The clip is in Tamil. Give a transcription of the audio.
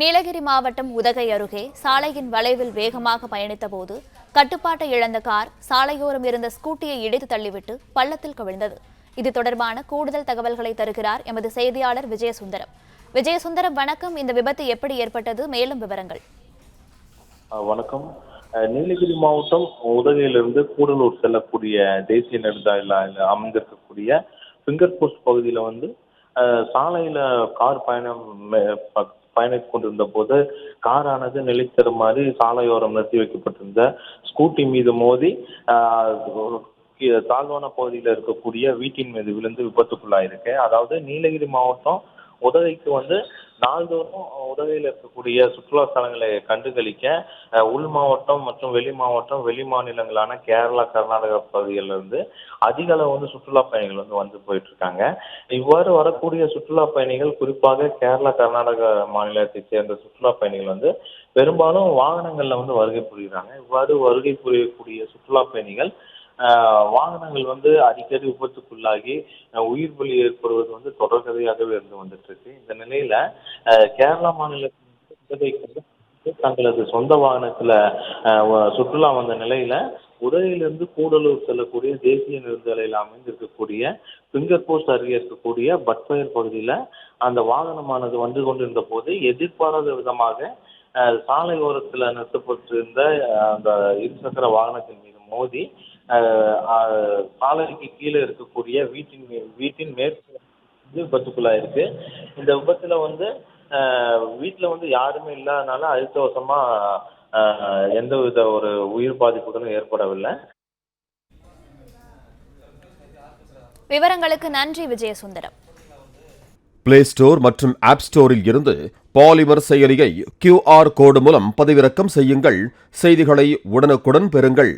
நீலகிரி மாவட்டம் உதகை அருகே சாலையின் வளைவில் வேகமாக பயணித்தபோது கட்டுப்பாட்டை இழந்த கார் சாலையோரம் இருந்த ஸ்கூட்டியை இடித்து தள்ளிவிட்டு பள்ளத்தில் கவிழ்ந்தது. இது தொடர்பான கூடுதல் தகவல்களை தருகிறார் எமது செய்தியாளர் விஜயசுந்தரம். விஜயசுந்தரம் வணக்கம். இந்த விபத்து எப்படி ஏற்பட்டது? மேலும் விவரங்கள். வணக்கம். நீலகிரி மாவட்டம் உதகையிலிருந்து கூடலூர் செல்லக்கூடிய தேசிய நெடுஞ்சாலையில் அமைந்திருக்கக்கூடிய ஃபிங்கர் போஸ்ட் பகுதியில் வந்து சாலையில கார் பயணம் பயணித்துக் கொண்டிருந்த போது காரானது நிலைத்தருமாறி சாலையோரம் நிறுத்தி வைக்கப்பட்டிருந்த ஸ்கூட்டி மீது மோதி தாழ்வான பகுதியில் இருக்கக்கூடிய வீட்டின் மீது விழுந்து விபத்துக்குள்ளாயிருக்கு. அதாவது நீலகிரி மாவட்டம் உதகைக்கு வந்து நாள்தோறும் உதகையில் இருக்கக்கூடிய சுற்றுலா ஸ்தலங்களை கண்டுகளிக்க உள் மாவட்டம் மற்றும் வெளி மாவட்டம் வெளி மாநிலங்களான கேரளா கர்நாடகா பகுதிகளில் இருந்து அதிக அளவு வந்து சுற்றுலா பயணிகள் வந்து வந்து போயிட்டு இருக்காங்க இவ்வாறு வரக்கூடிய சுற்றுலா பயணிகள் குறிப்பாக கேரளா கர்நாடகா மாநிலத்தை சேர்ந்த சுற்றுலா பயணிகள் வந்து பெரும்பாலும் வாகனங்கள்ல வந்து வருகை புரிகிறாங்க இவ்வாறு வருகை புரியக்கூடிய சுற்றுலா பயணிகள் வாகனங்கள் வந்து அடிக்கடி விபத்துக்குள்ளாகி உயிர் பலி ஏற்படுவது வந்து தொடர்கதையாகவே இருந்து வந்துட்டு இருக்கு இந்த நிலையில ஆஹ் கேரளா மாநிலத்தில் தங்களது சொந்த வாகனத்துல ஆஹ் சுற்றுலா வந்த நிலையில உதகையிலிருந்து கூடலூர் செல்லக்கூடிய தேசிய நெடுஞ்சாலையில் அமைந்திருக்கக்கூடிய ஃபிங்கர் போஸ்ட் அருகே இருக்கக்கூடிய பட்பயர் பகுதியில அந்த வாகனமானது வந்து கொண்டிருந்த போது எதிர்பாராத விதமாக சாலை ஓரத்துல நிறுத்தப்பட்டிருந்த அந்த இருசக்கர வாகனத்தின் மீது மோதி சாலைக்கு கீழே இருக்கக்கூடிய வீட்டின் மே- வீட்டின் மேற்கு வந்து விபத்துக்குள்ளாயிருக்கு. இந்த விபத்துல வந்து ஆஹ் வீட்டுல வந்து யாருமே இல்லாதனால அதிர்ஷ்டவசமா ஆஹ் எந்தவித ஒரு உயிர் பாதிப்புகளும் ஏற்படவில்லை. விவரங்களுக்கு நன்றி விஜயசுந்தரம். பிளே ஸ்டோர் மற்றும் ஆப் ஸ்டோரில் இருந்து பாலிமர் செயலியை கியூஆர் கோடு மூலம் பதிவிறக்கம் செய்யுங்கள். செய்திகளை உடனுக்குடன் பெறுங்கள்.